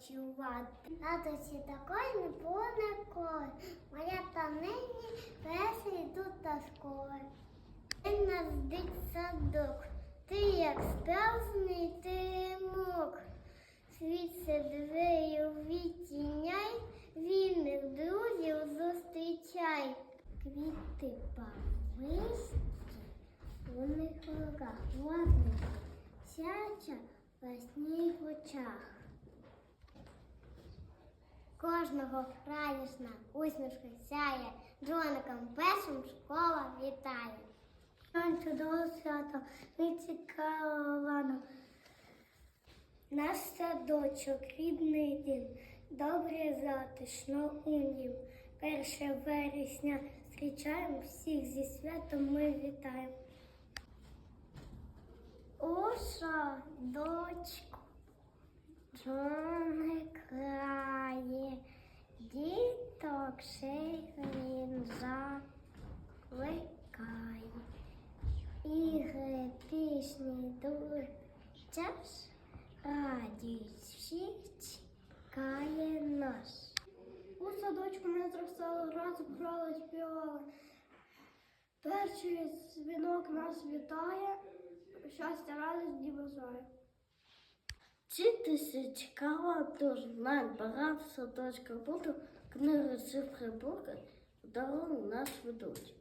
ночувати. Радості такої не було ніколи. Моя та нині веселі тут та скоро. День нас дить садок, ти як справжній теремок. Світ се дверю відтіняй, вільних друзів зустрічай. Квіти пависті, у них руках вогники, сяча в очах. Кожного радісна усмішка сяє, дзвоником першим школа вітає. Чудове свято, ми цікаво наш садочок, рідний дім, добре затишно у нім. Перше вересня зустрічаємо всіх зі святом ми вітаємо. У садочку Джони закликає. Ігри, пісні, дуже час, радість всіх чекає нас. У садочку ми зростали, разом грали, співали. Перший дзвінок нас вітає, щастя, радість дім бажає. Вчитися цікаво дуже, знать багато садочка буду, книги цифри буки, дорогу нас ведуть.